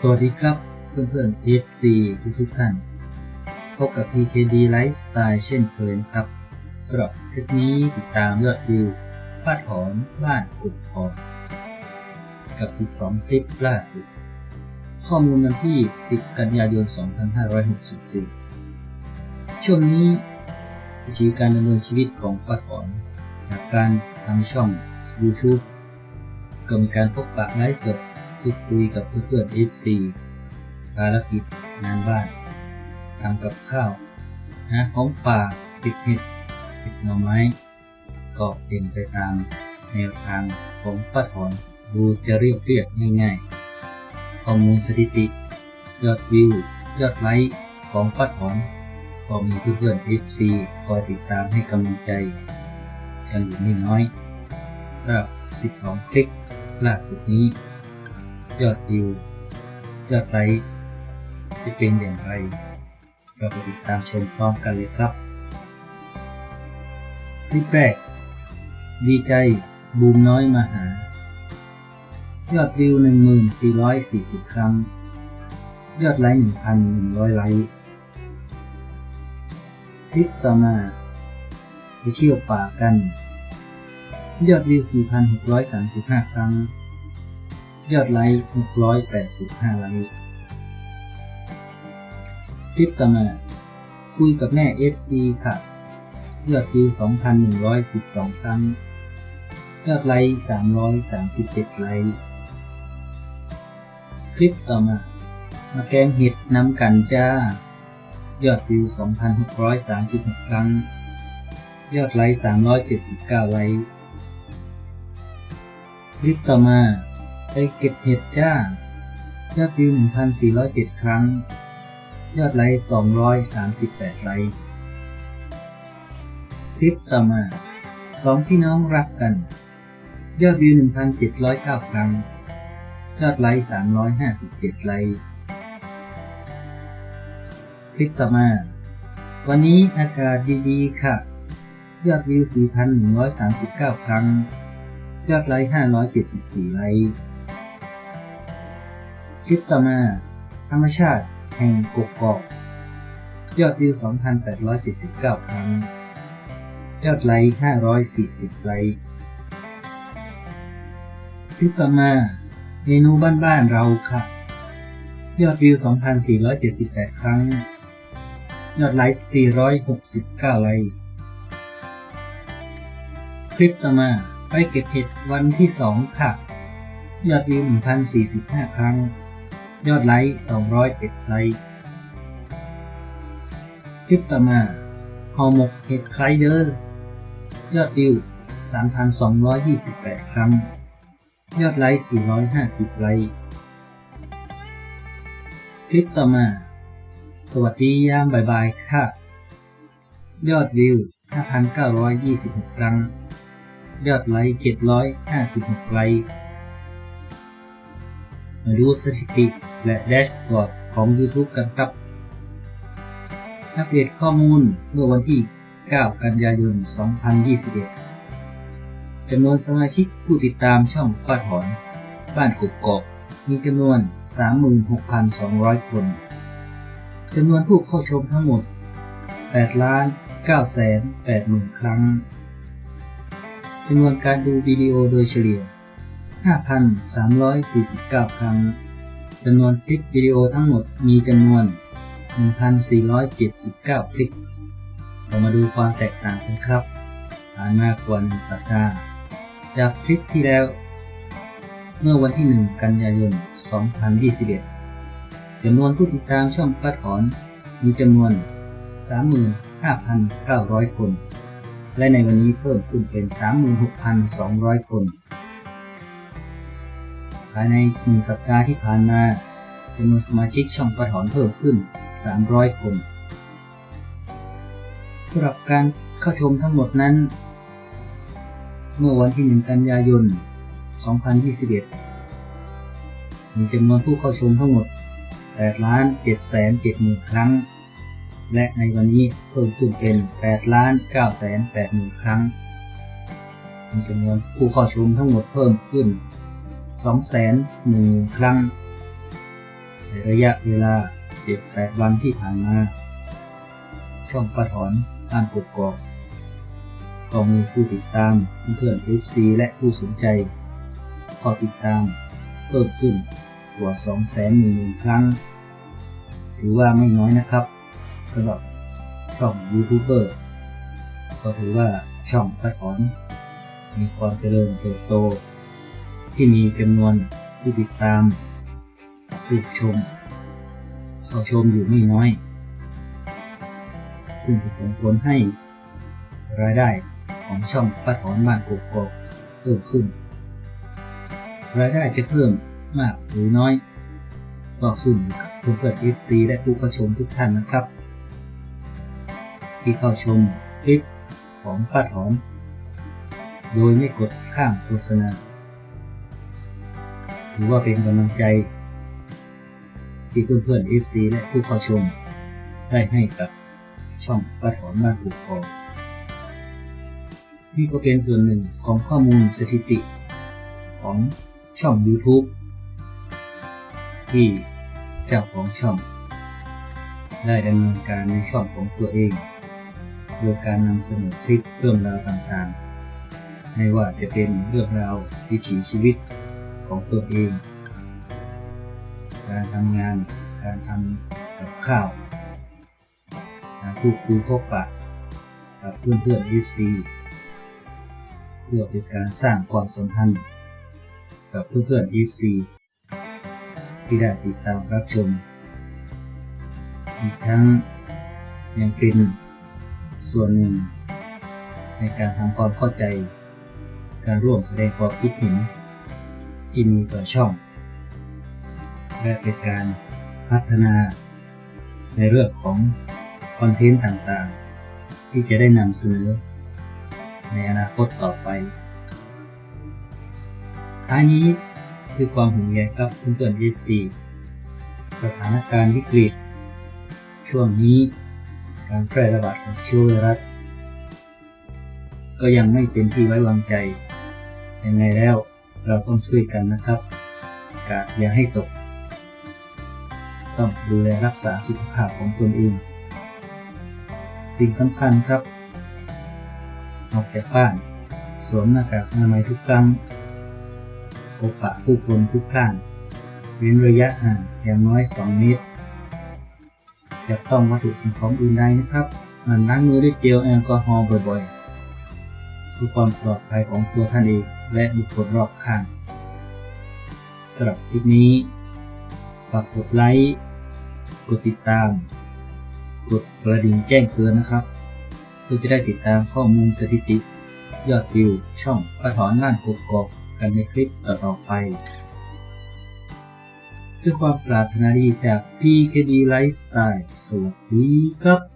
สวัสดีครับเพื่อนๆ FC ทุกทุกท่าน พบกับ PKD Lifestyle เช่นเคยครับสำหรับคลิปนี้ติดตามยอดวิวพาดถอนบ้านกุดหอมกับ 12 คลิปล่าสุด ข้อมูลวันที่ 10 กันยายน 2564 ช่วงนี้วิธีการดำเนินชีวิตของป้าถอนจากการทำช่อง YouTube ก็มีการพบปะไลฟ์สด พูดคุยกับเพื่อนๆ FC ภารกิจงานบ้านทำกับข้าวหาของป่าติดเห็ดติดหน่อไม้ก็เป็นไปตามแนวทางของป้าถอนดูจะเรียบเรียบง่ายๆ ข้อมูลสถิติ ยอดวิว ยอดไลค์ของป้าถอนก็มีเพื่อนๆ FC คอยติดตามให้กำลังใจกันอยู่ไม่น้อยสำหรับ 12 คลิปล่าสุดนี้ ยอดวิวยอดไลค์จะเป็นอย่างไร เราไปติดตามชมพร้อมกันเลยครับคลิปแรกดีใจบูมน้อยมาหา ยอดวิว 1440 ครั้ง ยอดไลค์ 1,100 ไลค์คลิปต่อมาไปเที่ยวป่ากัน ยอดวิว 4,635 ครั้ง ยอดไลค์ 685 ไลค์ คลิปต่อมา คุยกับแม่ FC ค่ะ ยอดวิว 2,112 ครั้ง ยอดไลค์ 337 ไลค์ คลิปต่อมา มาแกงเห็ดน้ำกันจ้า ยอดวิว 2,636 ครั้ง ยอดไลค์ 379 ไลค์ คลิปต่อมา ไปเก็บเห็ดจ้า ยอดวิว 1,407 ครั้ง ยอดไลค์ 238 ไลค์ คลิปต่อมาสองพี่น้องรักกัน ยอดวิว 1,709 ครั้ง ยอดไลค์ 357 ไลค์ คลิปต่อมา วันนี้อากาศดีๆ ค่ะ ยอดวิว 4,139 ครั้ง ยอดไลค์ 574 ไลค์ คลิปต่อมา ธรรมชาติแห่งกกอกยอดวิว 2,879 ครั้ง ยอดไลค์ 540 ไลค์คลิปต่อมาเมนูบ้านๆเราค่ะ ยอดวิว 2,478 ครั้ง ยอดไลค์ 469 ไลค์คลิปต่อมาไปเก็บเห็ดวันที่ 2 ค่ะ ยอดวิว 1,045 ครั้ง ยอดไลค์207ไลค์คลิปต่อมาห่อหมกเห็ดไครเดอร์ยอดวิว 3,228 ครั้ง ยอดไลค์450 ไลค์คลิปต่อมา สวัสดียามบ่ายๆค่ะ ยอดวิว 5,926 ครั้ง ยอดไลค์756 ไลค์มาดูสถิติ และแดชบอร์ดของ YouTube กันครับ อัปเดตข้อมูลเมื่อวันที่ 9 กันยายน 2021 จำนวนสมาชิกผู้ติดตามช่องป้าถอน บ้านกบกอกมีจำนวน 36,200 คน จำนวนผู้เข้าชมทั้งหมด 8 ล้าน9แสน8หมื่นครั้ง จำนวนการดูวิดีโอโดยเฉลี่ย 5,349 ครั้ง จำนวนคลิปวิดีโอทั้งหมดมีจำนวน 1,479 คลิป เรามาดูความแตกต่างกันครับผ่านมากว่าหนึ่งสัปดาห์จากคลิปที่แล้ว เมื่อวันที่ 1 กันยายน 2021จำนวนผู้ติดตามช่องป้าถอนมีจำนวน 35,900 คน และในวันนี้เพิ่มขึ้นเป็น 36,200 คน ภายในหนึ่งสัปดาห์ที่ผ่านมาจำนวนสมาชิกช่องป้าถอนเพิ่มขึ้น 300 คนสำหรับการเข้าชมทั้งหมดนั้น เมื่อวันที่ 1 กันยายน 2021 มีจำนวนผู้เข้าชมทั้งหมด8ล้าน7แสน7หมื่นครั้ง และในวันนี้เพิ่มขึ้นเป็น8ล้าน9แสน8หมื่นครั้ง มีจำนวนผู้เข้าชมทั้งหมดเพิ่มขึ้น 2แสน1หมื่นครั้ง ในระยะเวลา 7-8 วันที่ผ่านมา ช่องป้าถอนอ่านกกอกก็มีผู้ติดตามเพื่อน FC และผู้สนใจพอติดตามเพิ่มขึ้นกว่า2 0 0 0 0ครั้ง ถือว่าไม่น้อยนะครับสำหรับช่องยูทูบเบอร์ก็ถือว่าช่องป้าถอน มีความเจริญเติบโต ที่มีจำนวนผู้ติดตามผู้ชมเข้าชมอยู่ไม่น้อย ซึ่งจะส่งผลให้รายได้ของช่องป้าถอนบ้านกกอกเพิ่มขึ้น รายได้จะเพิ่มมากหรือน้อย ก็ขึ้นอยู่กับเพื่อนๆ FC และผู้เข้าชมทุกท่านนะครับ ที่เข้าชมคลิปของป้าถอนโดยไม่กดข้ามโฆษณา ถือว่าเป็นกำลังใจ ที่เพื่อนๆ FC และผู้เข้าชม ได้ให้กับช่องป้าถอนบ้านปลูกอนี่ก็เป็นส่วนหนึ่งของข้อมูลสถิติ ของช่อง YouTube ที่เจ้าของช่อง ได้ดำเนินการในช่องของตัวเองโดยการนำเสนอคลิปเรื่องราวต่างๆ ไม่ว่าจะเป็นเรื่องราววิถีชีวิต ของตัวเอง การทำงาน การทำกับข้าว การพูดคุยพบปะกับเพื่อนๆ FC เพื่อเป็นการสร้างความสัมพันธ์ กับเพื่อนๆ FC ที่ได้ติดตามรับชม อีกทั้งยังเป็นส่วนหนึ่ง ในการทำความเข้าใจ การร่วมแสดงความคิดเห็น ที่มีต่อช่อง และเป็นการพัฒนาในเรื่องของคอนเทนต์ต่างๆ ที่จะได้นำเสนอในอนาคตต่อไปท้ายนี้คือความห่วงใยครับเพื่อนๆ FC สถานการณ์วิกฤต ช่วงนี้การแพร่ระบาดของเชื้อไวรัสก็ยังไม่เป็นที่ไว้วางใจ ยังไงแล้ว เราต้องช่วยกันนะครับ กาดอย่าให้ตก ต้องดูแลรักษาสุขภาพของตนเอง สิ่งสำคัญครับ ออกจากบ้าน สวมหน้ากากอนามัยทุกครั้งพบปะผู้คนทุกท่านเว้นระยะห่างอย่างน้อย 2 เมตรจะต้องวัตถุสิ่งของอื่นใดนะครับมันล้างมือด้วยเจลแอลกอฮอล์บ่อยๆเพื่อความปลอดภัยของตัวท่านเอง และบุคคลรอบข้างสำหรับคลิปนี้ ฝากกดไลค์ กดติดตาม กดกระดิ่งแจ้งเตือนนะครับ เพื่อจะได้ติดตามข้อมูลสถิติ ยอดวิว ช่องป้าถอนน่านกกอกกันในคลิปต่อๆไปด้วยความปรารถนาดีจาก PKD Lifestyle สวัสดีครับ